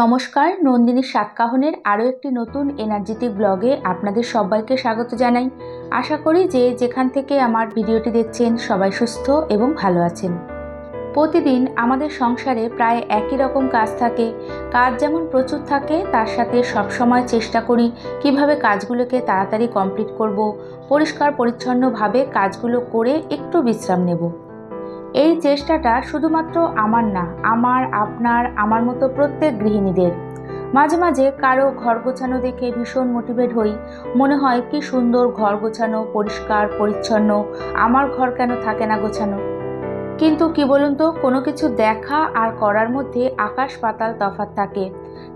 নমস্কার, নন্দিনী সাতকাহনের আরও একটি নতুন এনার্জেটিক ব্লগে আপনাদের সবাইকে স্বাগত জানাই। আশা করি যে যেখান থেকে আমার ভিডিওটি দেখছেন সবাই সুস্থ এবং ভালো আছেন। প্রতিদিন আমাদের সংসারে প্রায় একই রকম কাজ থাকে। কাজ যেমন প্রচুর থাকে, তার সাথে সবসময় চেষ্টা করি কীভাবে কাজগুলোকে তাড়াতাড়ি কমপ্লিট করব পরিষ্কার পরিচ্ছন্নভাবে কাজগুলো করে একটু বিশ্রাম নেব। এই চেষ্টাটা শুধুমাত্র আমার না, আমার, আপনার, আমার মতো প্রত্যেক গৃহিণীদের। মাঝে মাঝে কারও ঘর গোছানো দেখে ভীষণ মোটিভেট হই। মনে হয় কি সুন্দর ঘর গোছানো, পরিষ্কার, পরিচ্ছন্ন, আমার ঘর কেন থাকে না গোছানো? কিন্তু কি বলুন তো, কোনো কিছু দেখা আর করার মধ্যে আকাশ পাতাল তফাৎ থাকে।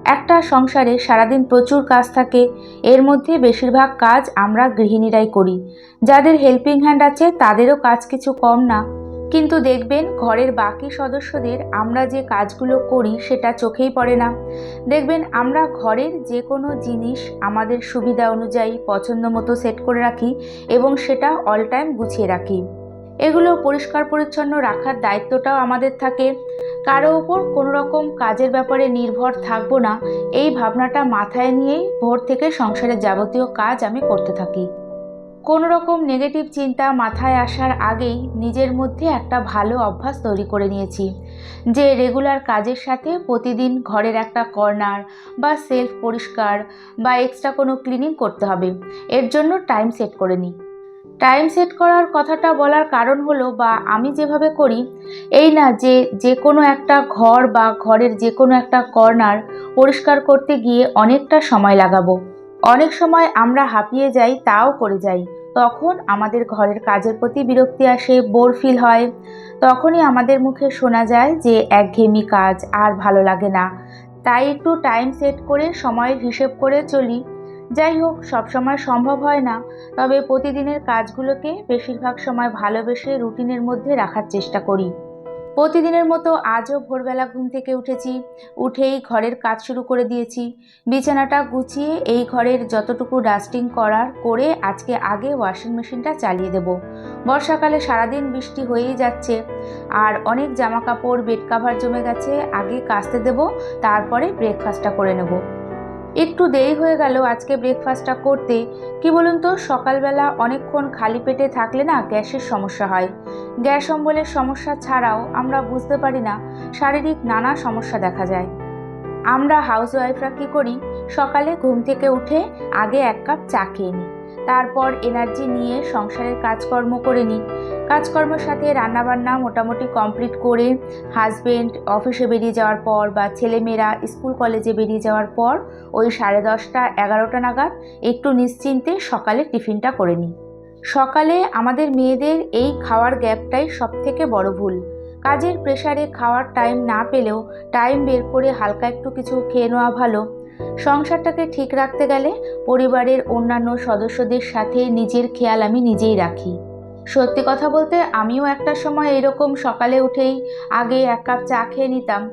একটা সংসারে সারাদিন প্রচুর কাজ থাকে, এর মধ্যে বেশিরভাগ কাজ আমরা গৃহিণীরাই করি। যাদের হেল্পিং হ্যান্ড আছে, তাদেরও কাজ কিছু কম না। কিন্তু দেখবেন ঘরের বাকি সদস্যদের আমরা যে কাজগুলো করি সেটা চোখেই পড়ে না। দেখবেন আমরা ঘরের যে কোনো জিনিস আমাদের সুবিধা অনুযায়ী পছন্দ মতো সেট করে রাখি এবং সেটা অল টাইম গুছিয়ে রাখি। এগুলো পরিষ্কার পরিচ্ছন্ন রাখার দায়িত্বটাও আমাদের থাকে। কারও ওপর কোনো রকম কাজের ব্যাপারে নির্ভর থাকব না। এই ভাবনাটা মাথায় নিয়েই ভোর থেকে সংসারের যাবতীয় কাজ আমি করতে থাকি। কোনো রকম নেগেটিভ চিন্তা মাথায় আসার আগেই নিজের মধ্যে একটা ভালো অভ্যাস তৈরি করে নিয়েছি, যে রেগুলার কাজের সাথে প্রতিদিন ঘরের একটা কর্নার বা সেলফ পরিষ্কার বা এক্সট্রা কোনো ক্লিনিং করতে হবে। এর জন্য টাইম সেট করে নিই। টাইম সেট করার কথাটা বলার কারণ হলো বা আমি যেভাবে করি, এই না যে যে কোনো একটা ঘর বা ঘরের যে কোনো একটা কর্নার পরিষ্কার করতে গিয়ে অনেকটা সময় লাগাবো। অনেক সময় আমরা হাঁপিয়ে যাই, তাও করে যাই। তখন আমাদের ঘরের কাজের প্রতি বিরক্তি আসে, বোর ফিল হয়। তখনই আমাদের মুখে শোনা যায় যে, একঘেয়েমি কাজ আর ভালো লাগে না। তাই একটু টাইম সেট করে, সময়ের হিসেব করে চলি। যাই হোক সবসময় সম্ভব হয় না। তবে প্রতিদিনের কাজগুলোকে বেশিরভাগ সময় ভালোবেসে রুটিনের মধ্যে রাখার চেষ্টা করি। প্রতিদিনের মতো আজও ভোরবেলা ঘুম থেকে উঠেছি। উঠেই ঘরের কাজ শুরু করে দিয়েছি। বিছানাটা গুছিয়ে এই ঘরের যতটুকু ডাস্টিং করার করে আজকে আগে ওয়াশিং মেশিনটা চালিয়ে দেব। বর্ষাকালে সারাদিন বৃষ্টি হয়েই যাচ্ছে। আর অনেক জামা কাপড় বেড কাভার জমে গেছে। আগে কাচতে দেব, তারপরে ব্রেকফাস্টটা করে নেব। একটু দেরি হয়ে গেল আজকে ব্রেকফাস্টটা করতে। কি বলুন তো, সকালবেলা অনেকক্ষণ খালি পেটে থাকলে না গ্যাসের সমস্যা হয়। গ্যাস অম্বলের সমস্যা ছাড়াও আমরা বুঝতে পারি না, শারীরিক নানা সমস্যা দেখা যায়। আমরা হাউসওয়াইফরা কী করি, সকালে ঘুম থেকে উঠে আগে এক কাপ চা খেয়ে নিই। তারপর এনার্জি নিয়ে সংসারের কাজকর্ম করে নিই। কাজকর্মের সাথে রান্নাবান্না মোটামুটি কমপ্লিট করে হাজবেন্ড অফিসে বেরিয়ে যাওয়ার পর বা ছেলেমেয়েরা স্কুল কলেজে বেরিয়ে যাওয়ার পর ওই সাড়ে দশটা, এগারোটা নাগাদ একটু নিশ্চিন্তে সকালে টিফিনটা করে নিই। সকালে আমাদের মেয়েদের এই খাওয়ার গ্যাপটাই সব থেকে বড় ভুল। কাজের প্রেশারে খাওয়ার টাইম না পেলেও টাইম বের করে হালকা একটু কিছু খেয়ে নেওয়া ভালো। সংসারটাকে ঠিক রাখতে গেলে পরিবারের অন্যান্য সদস্যদের সাথে নিজের খেয়াল আমি নিজেই রাখি। সত্যি কথা বলতে আমিও একটা সময় এরকম সকালে উঠেই আগে এক কাপ চা খেয়ে নিতাম।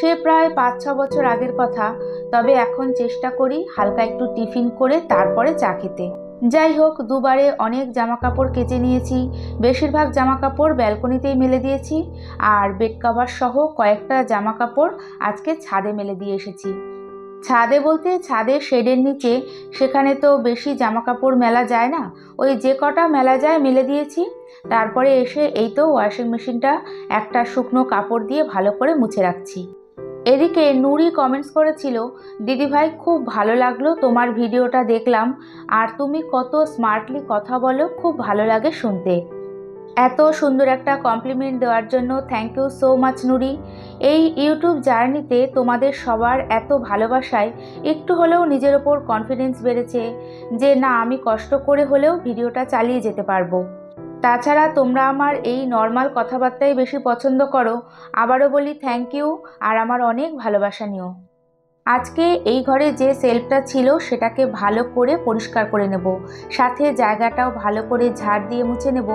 সে প্রায় পাঁচ ছ বছর আগের কথা, তবে এখন চেষ্টা করি হালকা একটু টিফিন করে তারপরে চা খেতে। যাই হোক, দুবারে অনেক জামা কাপড় কেচে নিয়েছি। বেশিরভাগ জামা কাপড় ব্যালকনিতেই মেলে দিয়েছি। আর বেড কাভার সহ কয়েকটা জামা কাপড় আজকে ছাদে মেলে দিয়ে এসেছি। ছাদে বলতে ছাদের শেডের নিচে সেখানে তো বেশি জামা কাপড় মেলা যায় না। ওই যে কটা মেলা যায় মেলে দিয়েছি। তারপরে এসে এই তো ওয়াশিং মেশিনটা একটা শুকনো কাপড় দিয়ে ভালো করে মুছে রাখছি। এদিকে নুরি কমেন্টস করেছিল দিদিভাই খুব ভালো লাগল তোমার ভিডিওটা দেখলাম। আর তুমি কত স্মার্টলি কথা বলো, খুব ভালো লাগে শুনতে। এত সুন্দর একটা কমপ্লিমেন্ট দেওয়ার জন্য thank you so much Nuri. এই ইউটিউব জার্নিতে তোমাদের সবার এত ভালোবাসায় একটু হলেও নিজের ওপর কনফিডেন্স বেড়েছে যে, না, আমি কষ্ট করে হলেও ভিডিওটা চালিয়ে যেতে পারব। তাছাড়া তোমরা আমার এই নর্মাল কথাবার্তাই বেশি পছন্দ করো। আবারও বলি থ্যাংক ইউ আর আমার অনেক ভালোবাসা নিও। আজকে এই ঘরে যে সেলফটা ছিল সেটাকে ভালো করে পরিষ্কার করে নেব। সাথে জায়গাটাও ভালো করে ঝাড় দিয়ে মুছে নেব।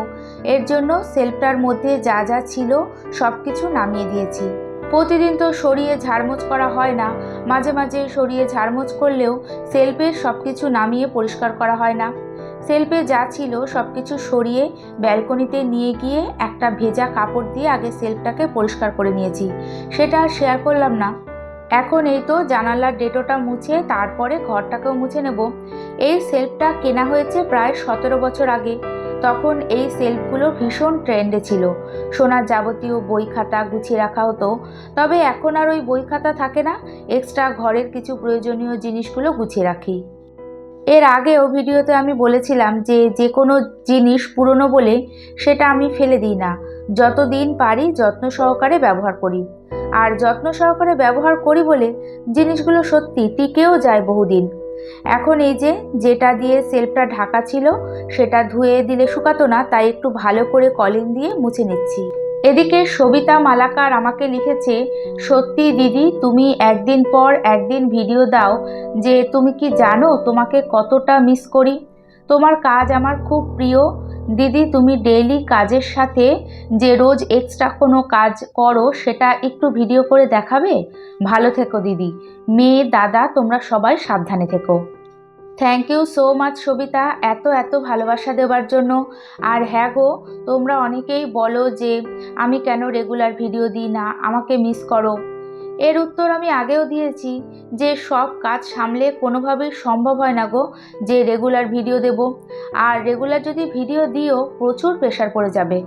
এর জন্য সেলফটার মধ্যে যা যা ছিল সব কিছু নামিয়ে দিয়েছি। প্রতিদিন তো সরিয়ে ঝাড়মোছ করা হয় না। মাঝে মাঝে সরিয়ে ঝাড়মোছ করলেও সেলফের সব কিছু নামিয়ে পরিষ্কার করা হয় না। সেলফে যা ছিল সব কিছু সরিয়ে ব্যালকনিতে নিয়ে গিয়ে একটা ভেজা কাপড় দিয়ে আগে সেলফটাকে পরিষ্কার করে নিয়েছি। সেটা আর শেয়ার করলাম না। এখন এই তো জানালার ডেটোটা মুছে তারপরে ঘরটাকেও মুছে নেব। এই সেলফটা কেনা হয়েছে প্রায় সতেরো বছর আগে। তখন এই সেলফগুলো ভীষণ ট্রেন্ডে ছিল। সোনার যাবতীয় বই খাতা গুছিয়ে রাখা হতো। তবে এখন আর ওই বই খাতা থাকে না। এক্সট্রা ঘরের কিছু প্রয়োজনীয় জিনিসগুলো গুছিয়ে রাখি। এর আগেও ভিডিওতে আমি বলেছিলাম যে যে কোনো জিনিস পুরনো বলে সেটা আমি ফেলে দিই না। যতদিন পারি যত্ন সহকারে ব্যবহার করি। আর যত্ন সহকারে ব্যবহার করি বলে জিনিসগুলো সত্যি টিকেও যায় বহুদিন। এখন এই যে যেটা দিয়ে সেলফটা ঢাকা ছিল, সেটা ধুয়ে দিলে শুকাতো না, তাই একটু ভালো করে কলিং দিয়ে মুছে নিচ্ছি। এদিকে সবিতা মালাকার আমাকে লিখেছে, সত্যি দিদি, তুমি একদিন পর একদিন ভিডিও দাও যে তুমি কি জানো তোমাকে কতটা মিস করি? তোমার কাজ আমার খুব প্রিয় দিদি, তুমি ডেইলি কাজের সাথে যে রোজ এক্সট্রা কোনো কাজ করো, সেটা একটু ভিডিও করে দেখাবে? ভালো থেকো দিদি। মেয়ে, দাদা, তোমরা সবাই সাবধানে থেকো। Thank you so much Sabita. এত এত ভালোবাসা দেওয়ার জন্য। আর হ্যাঁ গো, তোমরা অনেকেই বলো যে, আমি কেন রেগুলার ভিডিও দিই না? আমাকে মিস করো। এর উত্তর আমি আগেও দিয়েছি যে সব কাজ সামলে কোনোভাবেই সম্ভব হয় না গো যে রেগুলার ভিডিও দেব। আর রেগুলার যদি ভিডিও দিও, প্রচুর প্রেশার পড়ে যাবে।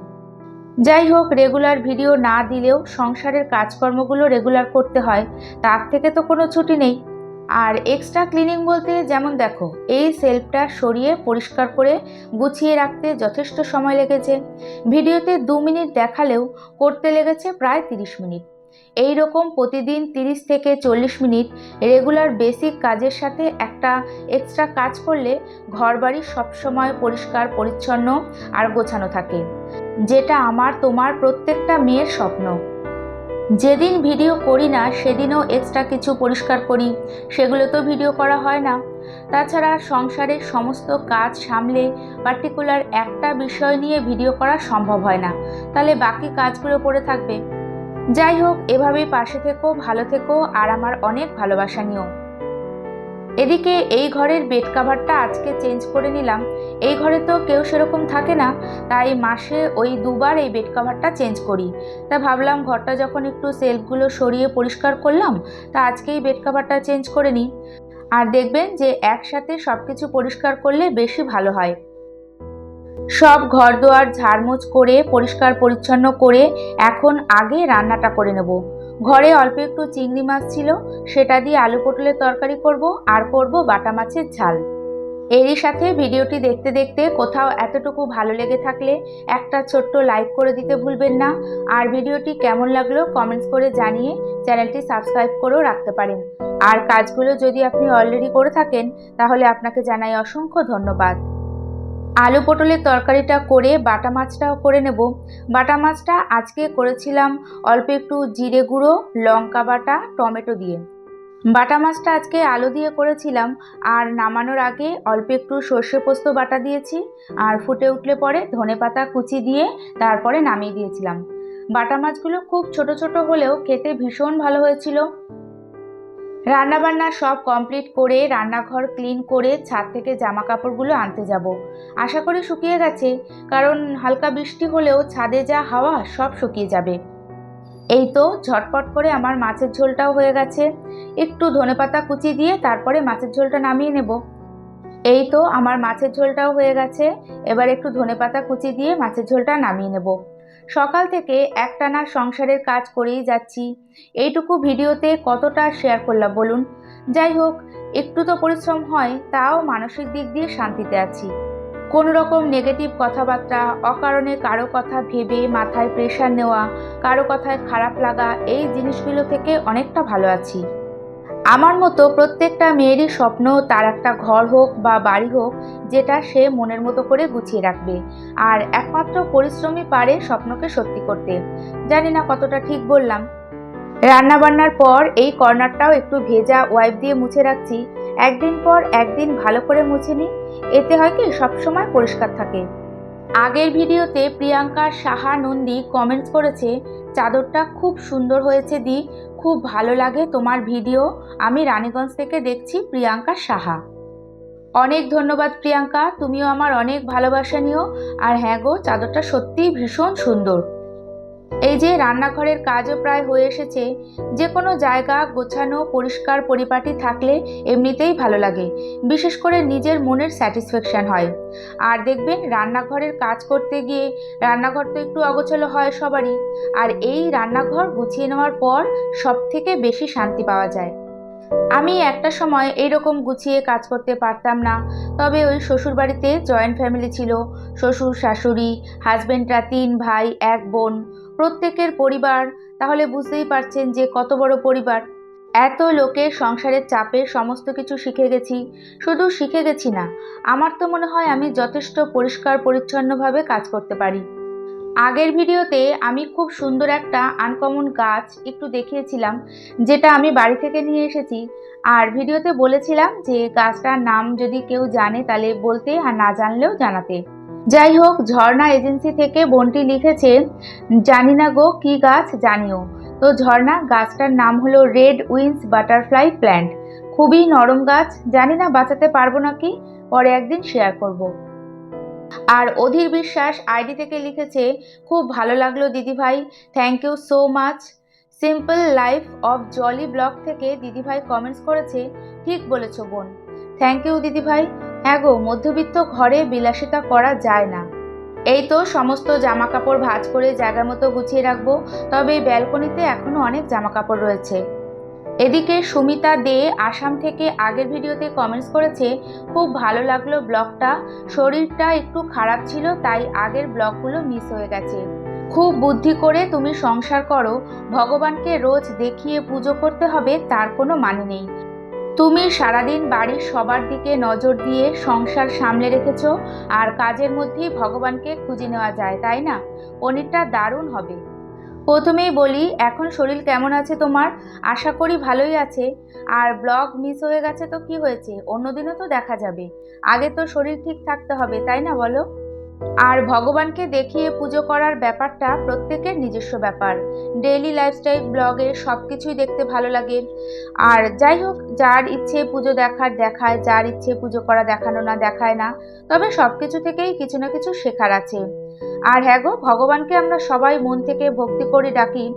যাই হোক, রেগুলার ভিডিও না দিলেও সংসারের কাজকর্মগুলো রেগুলার করতে হয়, তার থেকে তো কোনো ছুটি নেই। আর এক্সট্রা ক্লিনিং বলতে যেমন দেখো, এই সেলফটা সরিয়ে পরিষ্কার করে গুছিয়ে রাখতে যথেষ্ট সময় লেগেছে। ভিডিওতে দু মিনিট দেখালেও করতে লেগেছে প্রায় তিরিশ মিনিট। এই রকম প্রতিদিন তিরিশ থেকে চল্লিশ মিনিট রেগুলার বেসিক কাজের সাথে একটা এক্সট্রা কাজ করলে ঘরবাড়ি সবসময় পরিষ্কার, পরিচ্ছন্ন আর গোছানো থাকে। যেটা আমার, তোমার প্রত্যেকটা মেয়ের স্বপ্ন। যেদিন ভিডিও করি না, সেদিনও এক্সট্রা কিছু পরিষ্কার করি। সেগুলো তো ভিডিও করা হয় না। তাছাড়া সংসারের সমস্ত কাজ সামলে পার্টিকুলার একটা বিষয় নিয়ে ভিডিও করা সম্ভব হয় না। তাহলে বাকি কাজগুলো পড়ে থাকবে। যাই হোক, এভাবেই পাশে থেকো, ভালো থেকো, আর আমার অনেক ভালোবাসা নিও। এদিকে এই ঘরের বেড কাভারটা আজকে চেঞ্জ করে নিলাম। এই ঘরে তো কেউ সেরকম থাকে না, তাই মাসে ওই দুবার এই বেড কাভারটা চেঞ্জ করি। তা ভাবলাম ঘরটা যখন একটু সেলফগুলো সরিয়ে পরিষ্কার করলাম, তা আজকেই বেড কাভারটা চেঞ্জ করে নিই। আর দেখবেন যে একসাথে সব কিছু পরিষ্কার করলে বেশি ভালো হয়। সব ঘর দোয়ার ঝাড়মোছ করে, পরিষ্কার পরিচ্ছন্ন করে এখন আগে রান্নাটা করে নেব। ঘরে অল্প একটু চিংড়ি মাছ ছিল, সেটা দিয়ে আলু পটলের তরকারি করব আর করব বাটা মাছের ঝাল। এরই সাথে ভিডিওটি দেখতে দেখতে কোথাও এতটুকু ভালো লেগে থাকলে একটা ছোট্ট লাইক করে দিতে ভুলবেন না। আর ভিডিওটি কেমন লাগল কমেন্টস করে জানিয়ে চ্যানেলটি সাবস্ক্রাইব করেও রাখতে পারেন। আর কাজগুলো যদি আপনি অলরেডি করে থাকেন, তাহলে আপনাকে জানাই অসংখ্য ধন্যবাদ। আলু পটলের তরকারিটা করে বাটা মাছটাও করে নেব। বাটা মাছটা আজকে করেছিলাম অল্প একটু জিরে গুঁড়ো, লঙ্কা বাটা, টমেটো দিয়ে। বাটা মাছটা আজকে আলু দিয়ে করেছিলাম আর নামানোর আগে অল্প একটু সর্ষে পোস্ত বাটা দিয়েছি আর ফুটে উঠলে পরে ধনে পাতা কুচি দিয়ে তারপরে নামিয়ে দিয়েছিলাম। বাটা মাছগুলো খুব ছোট ছোট হলেও খেতে ভীষণ ভালো হয়েছিল। রান্নাবান্না সব কমপ্লিট করে, রান্নাঘর ক্লিন করে, ছাদ থেকে জামা কাপড়গুলো আনতে যাব। আশা করি শুকিয়ে গেছে, কারণ হালকা বৃষ্টি হলেও ছাদে যা হাওয়া সব শুকিয়ে যাবে। এই তো ঝটপট করে আমার মাছের ঝোলটাও হয়ে গেছে। একটু ধনেপাতা কুচি দিয়ে তারপরে মাছের ঝোলটা নামিয়ে নেব। এই তো আমার মাছের ঝোলটাও হয়ে গেছে, এবার একটু ধনেপাতা কুচি দিয়ে মাছের ঝোলটা নামিয়ে নেব। সকাল থেকে একটানা সংসারের কাজ করেই যাচ্ছি। এইটুকু ভিডিওতে কতটা শেয়ার করলাম বলুন? যাই হোক, একটু তো পরিশ্রম হয়, তাও মানসিক দিক দিয়ে শান্তিতে আছি। কোনো রকম নেগেটিভ কথাবার্তা, অকারণে কারও কথা ভেবে মাথায় প্রেশার নেওয়া, কারও কথায় খারাপ লাগা, এই জিনিসগুলো থেকে অনেকটা ভালো আছি। আমার মতো প্রত্যেকটা মেয়েরই স্বপ্ন তার একটা ঘর হোক বা বাড়ি হোক, যেটা সে মনের মতো করে গুছিয়ে রাখবে। আর একমাত্র পরিশ্রমী পারে স্বপ্নকে সত্যি করতে। জানি না কতটা ঠিক বললাম। রান্না বান্নার পর এই কর্নারটাও একটু ভেজা ওয়াইপ দিয়ে মুছে রাখছি। একদিন পর একদিন ভালো করে মুছে নিই। এতে হয় কি, সবসময় পরিষ্কার থাকে। আগের ভিডিওতে প্রিয়াঙ্কা সাহা নন্দী কমেন্টস করেছে, চাদরটা খুব সুন্দর হয়েছে দি। খুব ভালো লাগে তোমার ভিডিও। আমি রানীগঞ্জ থেকে দেখছি প্রিয়াঙ্কা সাহা। অনেক ধন্যবাদ প্রিয়াঙ্কা, তুমিও আমার অনেক ভালোবাসা নিও। আর হ্যাঁ গো, চাদরটা সত্যিই ভীষণ সুন্দর। এই যে রান্নাঘরের কাজও প্রায় হয়ে এসেছে, যে কোনো জায়গা গোছানো, পরিষ্কার পরিপাটি থাকলে এমনিতেই ভালো লাগে, বিশেষ করে নিজের মনের স্যাটিসফ্যাকশান হয়। আর দেখবেন রান্নাঘরের কাজ করতে গিয়ে রান্নাঘর তো একটু অগোছালো হয় সবারই, আর এই রান্নাঘর গুছিয়ে নেওয়ার পর সব থেকে বেশি শান্তি পাওয়া যায়। আমি একটা সময় এইরকম গুছিয়ে কাজ করতে পারতাম না, তবে ওই শ্বশুরবাড়িতে জয়েন্ট ফ্যামিলি ছিল, শ্বশুর, শাশুড়ি হাজব্যান্ডরা তিন ভাই, এক বোন প্রত্যেকের পরিবার, তাহলে বুঝতেই পারছেন যে কত বড় পরিবার। এত লোকের সংসারের চাপে সমস্ত কিছু শিখে গেছি, শুধু শিখে গেছি না, আমার তো মনে হয় আমি যথেষ্ট পরিষ্কার পরিচ্ছন্নভাবে কাজ করতে পারি। আগের ভিডিওতে আমি খুব সুন্দর একটা আনকমন গাছ একটু দেখিয়েছিলাম, যেটা আমি বাড়ি থেকে নিয়ে এসেছি। আর ভিডিওতে বলেছিলাম যে গাছটার নাম যদি কেউ জানে তাহলে বলতে আর না জানলেও জানাতে। যাই হোক, ঝর্ণা এজেন্সি থেকে বোনটি লিখেছে জানি না গো কি গাছ, জানিও। তো ঝর্ণা, গাছটার নাম হলো রেড উইন্স বাটারফ্লাই প্ল্যান্ট খুবই নরম গাছ জানি না বাঁচাতে পারব নাকি? পরে একদিন শেয়ার করব। আর অধীর বিশ্বাস, আইডি থেকে লিখেছে, খুব ভালো লাগল দিদিভাই thank you so much simple life of Jolly blog থেকে দিদিভাই কমেন্টস করেছে, ঠিক বলেছ বোন। থ্যাংক ইউ দিদিভাই হ্যাঁ গো, মধ্যবিত্ত ঘরে বিলাসিতা করা যায় না। এই তো সমস্ত জামা কাপড় ভাঁজ করে জায়গা মতো গুছিয়ে রাখব, তবে ব্যালকনিতে এখনও অনেক জামা কাপড় রয়েছে। এদিকে সুমিতা দে আসাম থেকে আগের ভিডিওতে কমেন্টস করেছে, খুব ভালো লাগল ব্লগটা, শরীরটা একটু খারাপ ছিল, তাই আগের ব্লগগুলো মিস হয়ে গেছে। খুব বুদ্ধি করে তুমি সংসার করো, ভগবানকে রোজ দেখিয়ে পুজো করতে হবে, তার কোনো মানে নেই। তুমি সারাদিন বাড়ির সবার দিকে নজর দিয়ে সংসার সামলে রেখেছ, আর কাজের মধ্যেই ভগবানকে খুঁজে নেওয়া যায়, তাই না? পনিরটা দারুণ হবে। প্রথমেই বলি, এখন শরীর কেমন আছে তোমার? আশা করি ভালোই আছে। আর ব্লগ মিস হয়ে গেছে তো কি হয়েছে? অন্যদিনও তো দেখা যাবে। আগে তো শরীর ঠিক থাকতে হবে, তাই না বলো? আর ভগবানকে দেখিয়ে পুজো করার ব্যাপারটা প্রত্যেকের নিজস্ব ব্যাপার। ডেইলি লাইফস্টাইল ব্লগে সব কিছুই দেখতে ভালো লাগে। আর যাই হোক, যার ইচ্ছে পুজো দেখার দেখায়, যার ইচ্ছে পুজো করা দেখানো না দেখায় না, তবে সব কিছু থেকেই কিছু না কিছু শেখার আছে। আর হ্যাঁ গো, ভগবানকে আমরা সবাই মন থেকে ভক্তি করে ডাকি।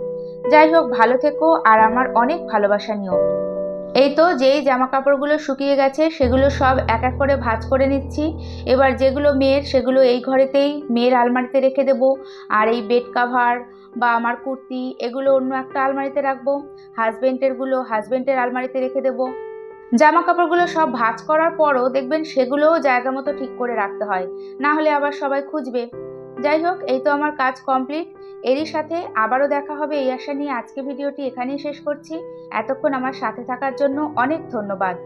যাই হোক, ভালো থেকো, আর আমার অনেক ভালোবাসা নিও। এই তো যেই জামা কাপড়গুলো শুকিয়ে গেছে, সেগুলো সব এক এক করে ভাঁজ করে নিচ্ছি। এবার যেগুলো মেয়ের, সেগুলো এই ঘরেতেই মেয়ের আলমারিতে রেখে দেবো। আর এই বেড কাভার বা আমার কুর্তি, এগুলো অন্য একটা আলমারিতে রাখব। হাজবেন্ডেরগুলো হাজবেন্ডের আলমারিতে রেখে দেবো। জামা কাপড়গুলো সব ভাঁজ করার পরও দেখবেন সেগুলোও জায়গা মতো ঠিক করে রাখতে হয়। না হলে আবার সবাই খুঁজবে। যাই হোক, এই তো আমার কাজ কমপ্লিট এরই সাথে আবারও দেখা হবে এই আশা নিয়ে। আজকে ভিডিওটি এখানেই শেষ করছি। এতক্ষণ আমার সাথে থাকার জন্য অনেক ধন্যবাদ।